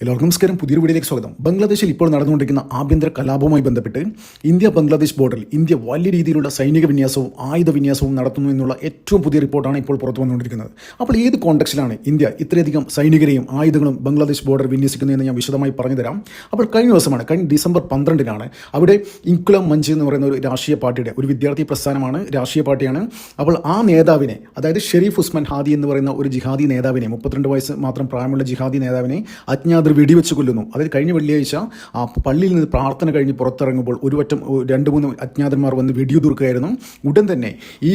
എല്ലാവർക്കും നമസ്കാരം. പുതിയൊരു വീഡിയോയിലേക്ക് സ്വാഗതം. ബംഗ്ലാദേശിൽ ഇപ്പോൾ നടന്നുകൊണ്ടിരിക്കുന്ന ആഭ്യന്തര കലാപവുമായി ബന്ധപ്പെട്ട് ഇന്ത്യ ബംഗ്ലാദേശ് ബോർഡറിൽ ഇന്ത്യ വലിയ രീതിയിലുള്ള സൈനിക വിന്യാസവും ആയുധ വിന്യാസവും നടത്തുന്നു എന്നുള്ള ഏറ്റവും പുതിയ റിപ്പോർട്ടാണ് ഇപ്പോൾ പുറത്തു വന്നുകൊണ്ടിരിക്കുന്നത്. അപ്പോൾ ഏത് കോണ്ടക്സ്റ്റിലാണ് ഇന്ത്യ ഇത്രയധികം സൈനികരെയും ആയുധങ്ങളും ബംഗ്ലാദേശ് ബോർഡർ വിന്യസിക്കുന്നതെന്ന് ഞാൻ വിശദമായി പറഞ്ഞു തരാം അപ്പോൾ കഴിഞ്ഞ ദിവസമാണ് കഴിഞ്ഞ ഡിസംബർ പന്ത്രണ്ടിനാണ് അവിടെ ഇൻകുലം മഞ്ച് എന്ന് പറയുന്ന ഒരു രാഷ്ട്രീയ പാർട്ടിയുടെ ഒരു വിദ്യാർത്ഥി പ്രസ്ഥാനമാണ് രാഷ്ട്രീയ പാർട്ടിയാണ്. അപ്പോൾ ആ നേതാവിനെ അതായത് ഷെരീഫ് ഉസ്മാൻ ഹാദി എന്ന് പറയുന്ന ഒരു ജിഹാദി നേതാവിനെ മുപ്പത്തിരണ്ട് വയസ്സ് മാത്രം പ്രായമുള്ള ജിഹാദി നേതാവിനെ അജ്ഞാതർ വെടിവെച്ച് കൊല്ലുന്നു അതിൽ കഴിഞ്ഞ വെള്ളിയാഴ്ച ആ പള്ളിയിൽ നിന്ന് പ്രാർത്ഥന കഴിഞ്ഞ് പുറത്തിറങ്ങുമ്പോൾ ഒരു വറ്റം രണ്ട് മൂന്ന് അജ്ഞാതന്മാർ വന്ന് വെടിയുതിർക്കുകയായിരുന്നു. ഉടൻ തന്നെ ഈ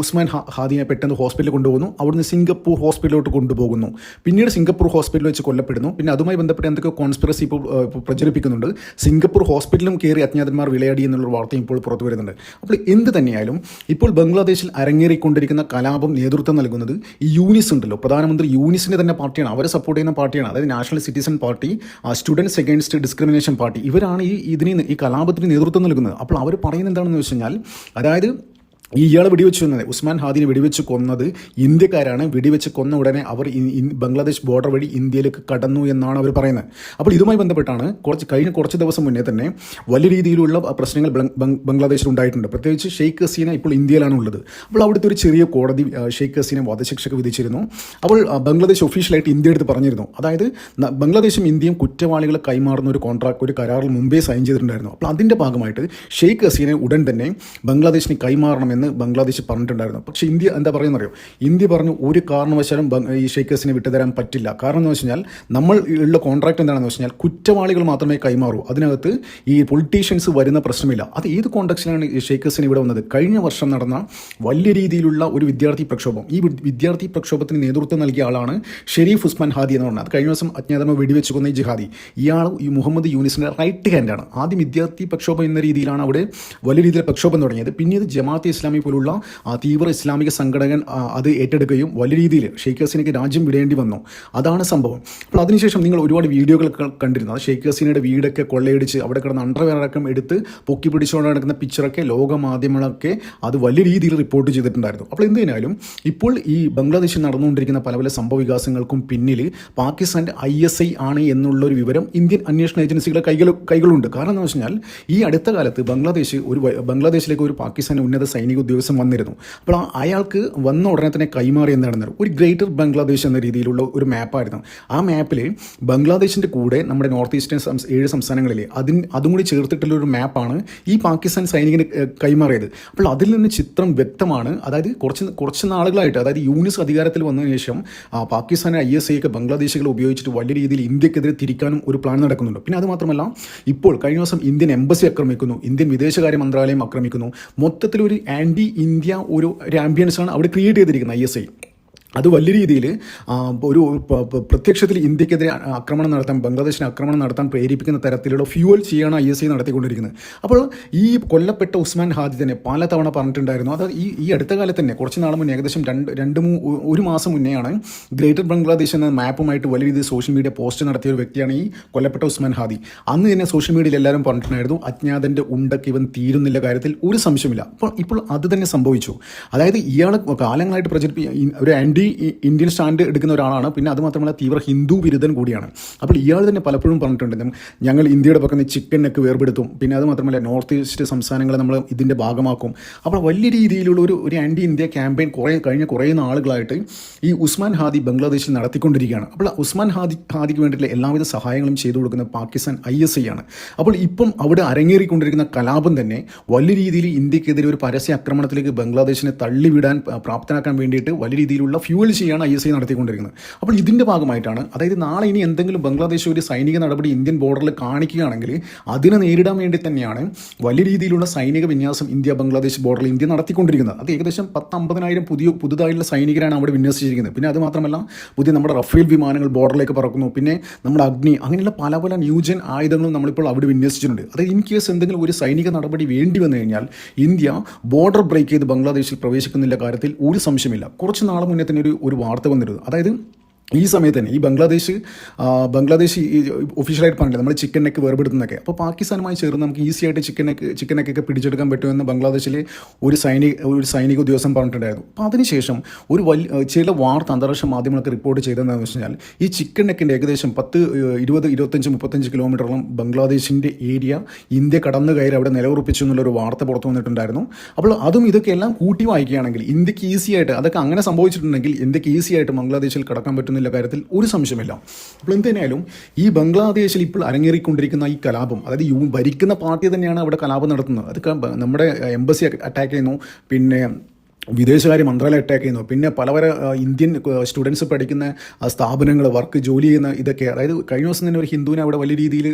ഉസ്മാൻ ഹാദിയെ പെട്ടെന്ന് ഹോസ്പിറ്റലിൽ കൊണ്ടുപോകുന്നു. അവിടുന്ന് സിംഗപ്പൂർ ഹോസ്പിറ്റലിലോട്ട് കൊണ്ടുപോകുന്നു. പിന്നീട് സിംഗപ്പൂർ ഹോസ്പിറ്റലിൽ വെച്ച് കൊല്ലപ്പെടുന്നു. പിന്നെ അതുമായി ബന്ധപ്പെട്ട് എന്തൊക്കെ കോൺസ്പിറസി ഇപ്പോൾ പ്രചരിപ്പിക്കുന്നുണ്ട്. സിംഗപ്പൂർ ഹോസ്പിറ്റലിലും കയറി അജ്ഞാതന്മാർ വിളയാടി എന്നുള്ള വാർത്തയും ഇപ്പോൾ പുറത്തു വരുന്നുണ്ട്. അപ്പോൾ എന്ത് തന്നെയായാലും ഇപ്പോൾ ബംഗ്ലാദേശിൽ അരങ്ങേറിക്കൊണ്ടിരിക്കുന്ന കലാപം നേതൃത്വം നൽകുന്നത് ഈ യൂനിസ് ഉണ്ടല്ലോ. പ്രധാനമന്ത്രി യൂനിസിന്റെ തന്നെ പാർട്ടിയാണ്. അവരെ സപ്പോർട്ട് ചെയ്യുന്ന പാർട്ടിയാണ്. അതായത് national citizen party students against discrimination party ഇവരാണ് ഈ ഇതിന് ഈ കലാപത്തിന് നേതൃത്വം നൽകുന്നത്. അപ്പോൾ അവർ പറയുന്നത് എന്താണെന്ന് വെച്ച് കഴിഞ്ഞാൽ അതായത് ഈ ഇയാളെ വെടിവെച്ച് കൊന്നത് ഉസ്മാൻ ഹാദിനെ വെടിവെച്ച് കൊന്നത് ഇന്ത്യക്കാരാണ്. വെടിവെച്ച് കൊന്ന ഉടനെ അവർ ബംഗ്ലാദേശ് ബോർഡർ വഴി ഇന്ത്യയിലേക്ക് കടന്നു എന്നാണ് അവർ പറയുന്നത്. അപ്പോൾ ഇതുമായി ബന്ധപ്പെട്ടാണ് കുറച്ച് കഴിഞ്ഞ കുറച്ച് ദിവസം മുന്നേ തന്നെ വലിയ രീതിയിലുള്ള പ്രശ്നങ്ങൾ ബംഗ്- ബംഗ്- ബംഗ്ലാദേശിൽ ഉണ്ടായിട്ടുണ്ട്. പ്രത്യേകിച്ച് ഷെയ്ഖ് ഹസീന ഇപ്പോൾ ഇന്ത്യയിലാണ് ഉള്ളത്. അപ്പോൾ അവിടുത്തെ ഒരു ചെറിയ കോടതി ഷെയ്ഖ് ഹസീന വധശിക്ഷക്ക് വിധിച്ചിരുന്നു. അപ്പോൾ ബംഗ്ലാദേശ് ഒഫീഷ്യലായിട്ട് ഇന്ത്യ എടുത്ത് പറഞ്ഞിരുന്നു. അതായത് ബംഗ്ലാദേശും ഇന്ത്യയും കുറ്റവാളികളെ കൈമാറുന്ന ഒരു കോൺട്രാക്ട് ഒരു കരാറിൽ മുമ്പേ സൈൻ ചെയ്തിട്ടുണ്ടായിരുന്നു. അപ്പോൾ അതിന്റെ ഭാഗമായിട്ട് ഷെയ്ഖ് ഹസീനെ ഉടൻ തന്നെ ബംഗ്ലാദേശിന് കൈമാറണമെന്ന് ബംഗ്ലാദേശ് പറഞ്ഞിട്ടുണ്ടായിരുന്നു. പക്ഷേ ഇന്ത്യ എന്താ പറയുന്നറിയോ? ഇന്ത്യ പറഞ്ഞു ഒരു കാരണവശാലും ഈ ഷെയ്ക്കേഴ്സിനെ വിട്ടുതരാൻ പറ്റില്ല. കാരണം എന്ന് വെച്ച് കഴിഞ്ഞാൽ നമ്മൾ ഉള്ള കോൺട്രാക്ട് എന്താണെന്ന് വെച്ച് കഴിഞ്ഞാൽ കുറ്റവാളികൾ മാത്രമേ കൈമാറൂ. അതിനകത്ത് ഈ പൊളിറ്റീഷ്യൻസ് വരുന്ന പ്രശ്നമില്ല. അത് ഏത് കോൺടാക്സിലാണ് ഈ ഷെയ്ക്കേഴ്സിന് ഇവിടെ വന്നത്? കഴിഞ്ഞ വർഷം നടന്ന വലിയ രീതിയിലുള്ള ഒരു വിദ്യാർത്ഥി പ്രക്ഷോഭം. ഈ വിദ്യാർത്ഥി പ്രക്ഷോഭത്തിന് നേതൃത്വം നൽകിയ ആളാണ് ഷെരീഫ് ഉസ്മാൻ ഹാദി എന്ന് പറഞ്ഞത്. കഴിഞ്ഞ ദിവസം അജ്ഞാതമ വെടിവെച്ച് കൊന്ന ഈ ജിഹാദി. ഇയാൾ ഈ മുഹമ്മദ് യൂനിസിന്റെ റൈറ്റ് ഹാൻഡാണ് ആദ്യം വിദ്യാർത്ഥി പ്രക്ഷോഭം എന്ന രീതിയിലാണ് അവിടെ വലിയ രീതിയിൽ പ്രക്ഷോഭം തുടങ്ങിയത്. പിന്നീട് ജമാഅത്തെ ഇസ്ലാമി പോലുള്ള തീവ്ര ഇസ്ലാമിക സംഘടകൻ അത് ഏറ്റെടുക്കുകയും വലിയ രീതിയിൽ ഷെയ്ഖ് ഹസീനയ്ക്ക് രാജ്യം വിടേണ്ടി വന്നു. അതാണ് സംഭവം. അപ്പോൾ അതിനുശേഷം നിങ്ങൾ ഒരുപാട് വീഡിയോകൾ കണ്ടിരുന്നു. അത് ഷെയ്ഖ് ഹസീനയുടെ വീടൊക്കെ കൊള്ളയടിച്ച് അവിടെ കിടന്ന അണ്ടർവെയർ എടുത്ത് പൊക്കി പിടിച്ചുകൊണ്ട് നടക്കുന്ന പിക്ചറൊക്കെ ലോകമാധ്യമങ്ങളൊക്കെ അത് വലിയ രീതിയിൽ റിപ്പോർട്ട് ചെയ്തിട്ടുണ്ടായിരുന്നു. അപ്പോൾ എന്തിനായാലും ഇപ്പോൾ ഈ ബംഗ്ലാദേശിൽ നടന്നുകൊണ്ടിരിക്കുന്ന പല പല സംഭവ പിന്നിൽ പാകിസ്ഥാന്റെ ഐ എസ് ഐ ആണ് എന്നുള്ളൊരു വിവരം ഇന്ത്യൻ അന്വേഷണ ഏജൻസികളുടെ കൈകൾ കൈകളുണ്ട്. കാരണം എന്ന് വെച്ചാൽ ഈ അടുത്ത കാലത്ത് ബംഗ്ലാദേശ് ഒരു ബംഗ്ലാദേശിലേക്ക് ഒരു പാകിസ്ഥാൻ ഉന്നത സൈനിക ഉദ്യോഗസ്ഥൻ വന്നിരുന്നു. അപ്പോൾ അയാൾക്ക് വന്ന ഉടനെ തന്നെ കൈമാറി എന്താണെന്ന് ഒരു ഗ്രേറ്റർ ബംഗ്ലാദേശ് എന്ന രീതിയിലുള്ള ഒരു മാപ്പായിരുന്നു. ആ മാപ്പിൽ ബംഗ്ലാദേശിന്റെ കൂടെ നമ്മുടെ നോർത്ത് ഈസ്റ്റേൺ സംസ് ഏഴ് സംസ്ഥാനങ്ങളിലെ അതിന് അതും കൂടി ചേർത്തിട്ടുള്ള ഒരു മാപ്പാണ് ഈ പാകിസ്ഥാൻ സൈനികന് കൈമാറിയത്. അപ്പോൾ അതിൽ നിന്ന് ചിത്രം വ്യക്തമാണ്. അതായത് കുറച്ച് കുറച്ച് നാളുകളായിട്ട് അതായത് യൂണിസ് അധികാരത്തിൽ വന്നതിന് ശേഷം ആ, പാകിസ്ഥാനെ ഐ എസ് ഐയൊക്കെ ബംഗ്ലാദേശികളെ ഉപയോഗിച്ചിട്ട് വലിയ രീതിയിൽ ഇന്ത്യക്കെതിരെ തിരിക്കാനും ഒരു പ്ലാൻ നടക്കുന്നുണ്ട്. പിന്നെ അത് മാത്രമല്ല ഇപ്പോൾ കഴിഞ്ഞ ദിവസം ഇന്ത്യൻ എംബസി ആക്രമിക്കുന്നു ഇന്ത്യൻ വിദേശകാര്യ മന്ത്രാലയം ആക്രമിക്കുന്നു. മൊത്തത്തിൽ ഒരു ആന്റി ഇന്ത്യ ഒരു ഒരു അവിടെ ക്രിയേറ്റ് ചെയ്തിരിക്കുന്നത് ഐ എസ് ഐ അത് വലിയ രീതിയിൽ ഒരു പ്രത്യക്ഷത്തിൽ ഇന്ത്യക്കെതിരെ ആക്രമണം നടത്താൻ ബംഗ്ലാദേശിന് ആക്രമണം നടത്താൻ പ്രേരിപ്പിക്കുന്ന തരത്തിലുള്ള ഫ്യൂവൽ ചെയ്യാണ് ഐ എസ് ഐ നടത്തിക്കൊണ്ടിരിക്കുന്നത്. അപ്പോൾ ഈ കൊല്ലപ്പെട്ട ഉസ്മാൻ ഹാദി തന്നെ പല തവണ പറഞ്ഞിട്ടുണ്ടായിരുന്നു. അത് ഈ ഈ അടുത്ത കാലത്ത് തന്നെ കുറച്ച് നാൾ മുന്നേ ഏകദേശം രണ്ട് രണ്ട് ഒരു മാസം മുന്നെയാണ് ഗ്രേറ്റർ ബംഗ്ലാദേശ് എന്ന മാപ്പുമായിട്ട് വലിയ രീതിയിൽ സോഷ്യൽ മീഡിയ പോസ്റ്റ് നടത്തിയ ഒരു വ്യക്തിയാണ് ഈ കൊല്ലപ്പെട്ട ഉസ്മാൻ ഹാദി അന്ന് തന്നെ സോഷ്യൽ മീഡിയയിൽ എല്ലാവരും പറഞ്ഞിട്ടുണ്ടായിരുന്നു അജ്ഞാതന്റെ ഉണ്ടക്ക് ഇവൻ തീരുന്നില്ല കാര്യത്തിൽ ഒരു സംശയമില്ല അപ്പോൾ ഇപ്പോൾ അത് തന്നെ സംഭവിച്ചു. അതായത് ഇയാൾ കാലങ്ങളായിട്ട് പ്രചരിപ്പിക്കുക ഒരു ആന്റി ആന്റി ഇന്ത്യൻ സ്റ്റാൻഡ് എടുക്കുന്ന ഒരാളാണ്. പിന്നെ അതുമാത്രമല്ല തീവ്ര ഹിന്ദു വിരുദ്ധൻ കൂടിയാണ്. അപ്പോൾ ഇയാൾ തന്നെ പലപ്പോഴും പറഞ്ഞിട്ടുണ്ട് ഞങ്ങൾ ഇന്ത്യയുടെ പക്കം ചിക്കനൊക്കെ വേർപെടുത്തും. പിന്നെ അതുമാത്രമല്ല നോർത്ത് ഈസ്റ്റ് സംസ്ഥാനങ്ങളെ നമ്മൾ ഇതിന്റെ ഭാഗമാക്കും. അപ്പോൾ വലിയ രീതിയിലുള്ള ഒരു ഒരു ആന്റി ഇന്ത്യ ക്യാമ്പയിൻ കുറേ കഴിഞ്ഞ കുറേ നാളുകളായിട്ട് ഈ ഉസ്മാൻ ഹാദി ബംഗ്ലാദേശിൽ നടത്തിക്കൊണ്ടിരിക്കുകയാണ്. അപ്പോൾ ഉസ്മാൻ ഹാദി ഹാദിക്ക് വേണ്ടിയിട്ടുള്ള എല്ലാവിധ സഹായങ്ങളും ചെയ്തു കൊടുക്കുന്ന പാകിസ്ഥാൻ ഐ എസ് ഐ ആണ്. അപ്പോൾ ഇപ്പം അവിടെ അരങ്ങേറിക്കൊണ്ടിരിക്കുന്ന കലാപം തന്നെ വലിയ രീതിയിൽ ഇന്ത്യക്കെതിരെ ഒരു പരസ്യ ആക്രമണത്തിലേക്ക് ബംഗ്ലാദേശിനെ തള്ളിവിടാൻ പ്രാപ്തനാക്കാൻ വേണ്ടിയിട്ട് വലിയ രീതിയിലുള്ള ഫ്യൂവൽ ചെയ്യാണ് ഐ എസ് ഐ നടത്തിക്കൊണ്ടിരിക്കുന്നത്. അപ്പോൾ ഇതിന്റെ ഭാഗമായിട്ടാണ് അതായത് നാളെ ഇനി എന്തെങ്കിലും ബംഗ്ലാദേശ് ഒരു സൈനിക നടപടി ഇന്ത്യൻ ബോർഡറിൽ കാണിക്കുകയാണെങ്കിൽ അതിനെ നേരിടാൻ വേണ്ടി തന്നെയാണ് വലിയ രീതിയിലുള്ള സൈനിക വിന്യാസം ഇന്ത്യ ബംഗ്ലാദേശ് ബോർഡറിൽ ഇന്ത്യ നടത്തിക്കൊണ്ടിരിക്കുന്നത്. അത് ഏകദേശം പത്ത് അമ്പതിനായിരം പുതിയ പുതുതായിട്ടുള്ള സൈനികരാണ് അവിടെ വിന്യസിച്ചിരിക്കുന്നത്. പിന്നെ അത് മാത്രമല്ല പുതിയ നമ്മുടെ റഫേൽ വിമാനങ്ങൾ ബോർഡറിലേക്ക് പറക്കുന്നു. പിന്നെ നമ്മുടെ അഗ്നി അങ്ങനെയുള്ള പല പല ന്യൂജൻ ആയുധങ്ങളും നമ്മളിപ്പോൾ അവിടെ വിന്യസിച്ചിട്ടുണ്ട്. അതായത് ഇൻ കേസ് എന്തെങ്കിലും ഒരു സൈനിക നടപടി വേണ്ടി വന്നു കഴിഞ്ഞാൽ ഇന്ത്യ ബോർഡർ ബ്രേക്ക് ചെയ്ത് ബംഗ്ലാദേശിൽ പ്രവേശിക്കുന്നില്ല കാര്യത്തിൽ ഒരു സംശയമില്ല കുറച്ച് നാൾ മുന്നേ തന്നെ ഒരു ഒരു വാർത്ത വന്നിരുന്നു. അതായത് ഈ സമയത്ത് തന്നെ ഈ ബംഗ്ലാദേശ് ബംഗ്ലാദേശ് ഒഫീഷ്യലായിട്ട് പറഞ്ഞില്ല നമ്മൾ ചിക്കൻ നെക്ക് വേർപെടുത്തുന്നൊക്കെ അപ്പോൾ പാകിസ്ഥാനുമായി ചേർന്ന് നമുക്ക് ഈസി ആയിട്ട് ചിക്കൻ നെക്ക് ചിക്കൻ നെക്കൊക്കെ പിടിച്ചെടുക്കാൻ പറ്റുമെന്ന് ബംഗ്ലാദേശിലെ ഒരു സൈനിക ഒരു സൈനിക ഉദ്യോഗസ്ഥൻ പറഞ്ഞിട്ടുണ്ടായിരുന്നു. അപ്പോൾ അതിനുശേഷം ഒരു വലിയ ചില വാർത്ത അന്താരാഷ്ട്ര മാധ്യമങ്ങളൊക്കെ റിപ്പോർട്ട് ചെയ്തതെന്ന് വെച്ച് കഴിഞ്ഞാൽ ഈ ചിക്കൻ നെക്കിന്റെ ഏകദേശം പത്ത് ഇരുപത് ഇരുപത്തഞ്ച് മുപ്പത്തഞ്ച് കിലോമീറ്ററോളം ബംഗ്ലാദേശിന്റെ ഏരിയ ഇന്ത്യ കടന്നു കയറി അവിടെ നിലവുറപ്പിച്ചു എന്നുള്ളൊരു വാർത്ത പുറത്തു വന്നിട്ടുണ്ടായിരുന്നു. അപ്പോൾ അതും ഇതൊക്കെ എല്ലാം കൂട്ടി വായിക്കുകയാണെങ്കിൽ ഇന്ത്യയ്ക്ക് ഈസിയായിട്ട് അതൊക്കെ അങ്ങനെ സംഭവിച്ചിട്ടുണ്ടെങ്കിൽ ഇന്ത്യയ്ക്ക് ഈസിയായിട്ട് ബംഗ്ലാദേശിൽ കടക്കാൻ പറ്റുന്നില്ല കാര്യത്തിൽ ഒരു സംശയമില്ല അപ്പോൾ എന്തായാലും ഈ ബംഗ്ലാദേശിൽ ഇപ്പോൾ അരങ്ങേറിക്കൊണ്ടിരിക്കുന്ന ഈ കലാപം അതായത് യു ഭരിക്കുന്ന പാർട്ടി തന്നെയാണ് അവിടെ കലാപം നടത്തുന്നത്. അത് നമ്മുടെ എംബസി അറ്റാക്ക് ചെയ്യുന്നു. പിന്നെ വിദേശകാര്യ മന്ത്രാലയം അറ്റാക്ക് ചെയ്യുന്നു. പിന്നെ പല പല ഇന്ത്യൻ സ്റ്റുഡൻസ് പഠിക്കുന്ന സ്ഥാപനങ്ങൾ വർക്ക് ജോലി ചെയ്യുന്ന ഇതൊക്കെ അതായത് കഴിഞ്ഞ ദിവസം തന്നെ ഒരു ഹിന്ദുവിനെ അവിടെ വലിയ രീതിയിൽ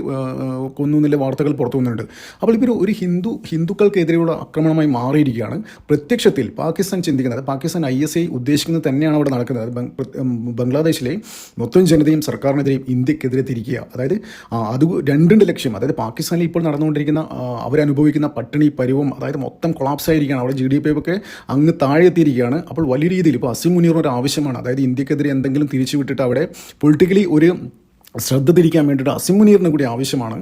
കൊന്നു എന്നുള്ള വാർത്തകൾ പുറത്തു വന്നിട്ടുണ്ട്. അപ്പോൾ ഇപ്പോൾ ഒരു ഹിന്ദു ഹിന്ദുക്കൾക്കെതിരെയുള്ള ആക്രമണമായി മാറിയിരിക്കുകയാണ്. പ്രത്യക്ഷത്തിൽ പാകിസ്ഥാൻ ചിന്തിക്കുന്നത് പാകിസ്ഥാൻ ഐ എസ് ഐ ഉദ്ദേശിക്കുന്നത് തന്നെയാണ് അവിടെ നടക്കുന്നത്. ബംഗ്ലാദേശിലെ മൊത്തം ജനതയും സർക്കാരിനെതിരെയും ഇന്ത്യക്കെതിരെ തിരിക്കുക. അതായത് അത് രണ്ടിന്റെ ലക്ഷ്യം. അതായത് പാകിസ്ഥാനിൽ ഇപ്പോൾ നടന്നുകൊണ്ടിരിക്കുന്ന അവരനുഭവിക്കുന്ന പട്ടിണി പരിവും അതായത് മൊത്തം കൊളാപ്സ് ആയിരിക്കുകയാണ്. അവിടെ ജി ഡി പി ഒക്കെ അങ്ങ് താഴെ എത്തിയിരിക്കുകയാണ് അപ്പോൾ വലിയ രീതിയിൽ ഇപ്പോൾ അസിം മുനീറിന് ഒരു ആവശ്യമാണ്. അതായത് ഇന്ത്യക്കെതിരെ എന്തെങ്കിലും തിരിച്ചു വിട്ടിട്ട് അവിടെ പൊളിറ്റിക്കലി ഒരു ശ്രദ്ധ തിരിക്കാൻ വേണ്ടിയിട്ട് അസിം മുനീറിന് കൂടി ആവശ്യമാണ്.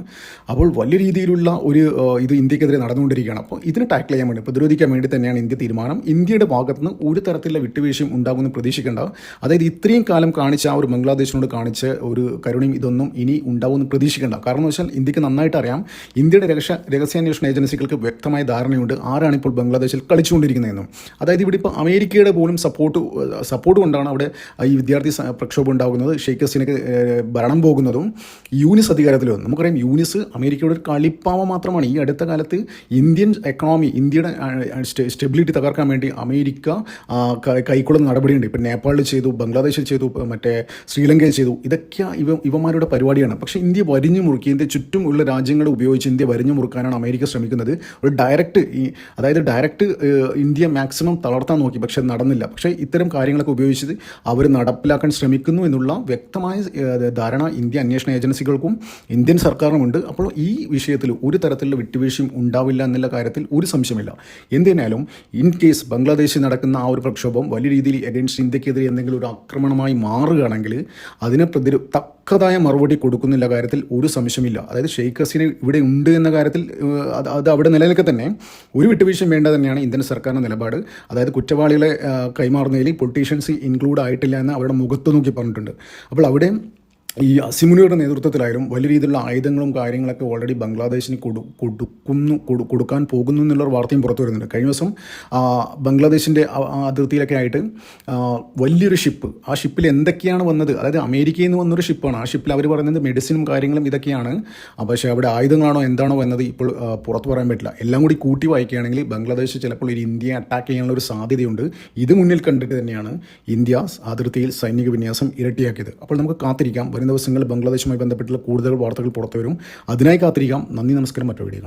അപ്പോൾ വലിയ രീതിയിലുള്ള ഒരു ഇത് ഇന്ത്യക്കെതിരെ നടന്നുകൊണ്ടിരിക്കുകയാണ്. അപ്പോൾ ഇതിനെ ടാക്കിൾ ചെയ്യാൻ വേണ്ടി പ്രതിരോധിക്കാൻ വേണ്ടി തന്നെയാണ് ഇന്ത്യ തീരുമാനം. ഇന്ത്യയുടെ ഭാഗത്ത് നിന്ന് ഒരു തരത്തിലുള്ള വിട്ടുവീഴ്ചയും ഉണ്ടാകുമെന്ന് പ്രതീക്ഷിക്കേണ്ട. അതായത് ഇത്രയും കാലം കാണിച്ച ആ ഒരു ബംഗ്ലാദേശിനോട് കാണിച്ച ഒരു കരുണയും ഇതൊന്നും ഇനി ഉണ്ടാവുമെന്ന് പ്രതീക്ഷിക്കേണ്ട. കാരണം എന്ന് വെച്ചാൽ ഇന്ത്യയ്ക്ക് നന്നായിട്ട് അറിയാം. ഇന്ത്യയുടെ രക്ഷ രഹസ്യാന്വേഷണ ഏജൻസികൾക്ക് വ്യക്തമായ ധാരണയുണ്ട്. ആരാണ് ഇപ്പോൾ ബംഗ്ലാദേശിൽ കളിച്ചുകൊണ്ടിരിക്കുന്നതെന്നും. അതായത് ഇവിടെ ഇപ്പോൾ അമേരിക്കയുടെ പോലും സപ്പോർട്ട് സപ്പോർട്ട് കൊണ്ടാണ് അവിടെ ഈ വിദ്യാർത്ഥി പ്രക്ഷോഭം ഉണ്ടാകുന്നത്. ഷെയ്ഖ് ഹസീനക്ക് ഭരണം പോകുന്നതും യൂനിസ് അധികാരത്തിൽ വന്നു നമുക്കറിയാം യൂനിസ് അമേരിക്കയുടെ ഒരു കളിപ്പാവ മാത്രമാണ്. ഈ അടുത്ത കാലത്ത് ഇന്ത്യൻ എക്കണോമി ഇന്ത്യയുടെ സ്റ്റെബിലിറ്റി തകർക്കാൻ വേണ്ടി അമേരിക്ക കൈക്കൊള്ളുന്ന നടപടിയുണ്ട്. ഇപ്പം നേപ്പാളിൽ ചെയ്തു ബംഗ്ലാദേശിൽ ചെയ്തു മറ്റേ ശ്രീലങ്കയിൽ ചെയ്തു. ഇതൊക്കെ ഇവ ഇവന്മാരുടെ പരിപാടിയാണ്. പക്ഷേ ഇന്ത്യ വരിഞ്ഞു മുറുക്കി ഇന്ത്യ ചുറ്റും ഉള്ള രാജ്യങ്ങളെ ഉപയോഗിച്ച് ഇന്ത്യ വരിഞ്ഞു മുറുക്കാനാണ് അമേരിക്ക ശ്രമിക്കുന്നത്. ഒരു ഡയറക്റ്റ് ഈ അതായത് ഡയറക്റ്റ് ഇന്ത്യ മാക്സിമം തളർത്താൻ നോക്കി. പക്ഷേ നടന്നില്ല. പക്ഷേ ഇത്തരം കാര്യങ്ങളൊക്കെ ഉപയോഗിച്ചത് അവർ നടപ്പിലാക്കാൻ ശ്രമിക്കുന്നു എന്നുള്ള വ്യക്തമായ ധാരണ ഇന്ത്യ അന്വേഷണ ഏജൻസികൾക്കും ഇന്ത്യൻ സർക്കാരിനുമുണ്ട്. അപ്പോൾ ഈ വിഷയത്തിൽ ഒരു തരത്തിലുള്ള വിട്ടുവീഴ്ചയും ഉണ്ടാവില്ല എന്നുള്ള കാര്യത്തിൽ ഒരു സംശയമില്ല എന്തിനാലും ഇൻ കേസ് ബംഗ്ലാദേശിൽ നടക്കുന്ന ആ ഒരു പ്രക്ഷോഭം വലിയ രീതിയിൽ അഗൈൻസ്റ്റ് ഇന്ത്യക്കെതിരെ എന്തെങ്കിലും ഒരു ആക്രമണമായി മാറുകയാണെങ്കിൽ അതിനെ പ്രതിരോ തക്കതായ മറുപടി കൊടുക്കുന്നില്ല കാര്യത്തിൽ ഒരു സംശയമില്ല അതായത് ഷെയ്ഖ് ഹസീന ഇവിടെ ഉണ്ട് എന്ന കാര്യത്തിൽ അത് അവിടെ നിലനിൽക്കെ തന്നെ ഒരു വിട്ടുവീഴ്ചയും വേണ്ട തന്നെയാണ് ഇന്ത്യൻ സർക്കാരിന്റെ നിലപാട്. അതായത് കുറ്റവാളികളെ കൈമാറുന്നതിൽ പൊളിറ്റീഷ്യൻസ് ഇൻക്ലൂഡ് ആയിട്ടില്ല എന്ന് അവരുടെ മുഖത്ത് നോക്കി പറഞ്ഞിട്ടുണ്ട്. അപ്പോൾ അവിടെ ഈ അസിമുനിയുടെ നേതൃത്വത്തിലായാലും വലിയ രീതിയിലുള്ള ആയുധങ്ങളും കാര്യങ്ങളൊക്കെ ഓൾറെഡി ബംഗ്ലാദേശിന് കൊടു കൊടുക്കുന്നു കൊടു- കൊടുക്കാൻ പോകുന്നു എന്നുള്ളൊരു വാർത്തയും പുറത്തു വരുന്നുണ്ട്. കഴിഞ്ഞ ദിവസം ബംഗ്ലാദേശിന്റെ അതിർത്തിയിലൊക്കെ ആയിട്ട് വലിയൊരു ഷിപ്പ് ആ ഷിപ്പിൽ എന്തൊക്കെയാണ് വന്നത്? അതായത് അമേരിക്കയിൽ നിന്ന് വന്നൊരു ഷിപ്പാണ് ആ ഷിപ്പിൽ അവർ പറയുന്നത് മെഡിസിനും കാര്യങ്ങളും ഇതൊക്കെയാണ്. പക്ഷേ അവിടെ ആയുധങ്ങളാണോ എന്താണോ എന്നത് ഇപ്പോൾ പുറത്ത് പറയാൻ പറ്റില്ല. എല്ലാം കൂടി കൂട്ടി വായിക്കുകയാണെങ്കിൽ ബംഗ്ലാദേശ് ചിലപ്പോൾ ഒരു ഇന്ത്യയെ അറ്റാക്ക് ചെയ്യാനുള്ള ഒരു സാധ്യതയുണ്ട്. ഇത് മുന്നിൽ കണ്ടിട്ട് തന്നെയാണ് ഇന്ത്യ അതിർത്തിയിൽ സൈനിക വിന്യാസം ഇരട്ടിയാക്കിയത്. അപ്പോൾ നമുക്ക് കാത്തിരിക്കാം. വരും ദിവസങ്ങളിൽ ബംഗ്ലാദേശുമായി ബന്ധപ്പെട്ടുള്ള കൂടുതൽ വാർത്തകൾ പുറത്തു വരും അതിനായി കാത്തിരിക്കാം. നന്ദി നമസ്കാരം. മറ്റൊരു വീഡിയോ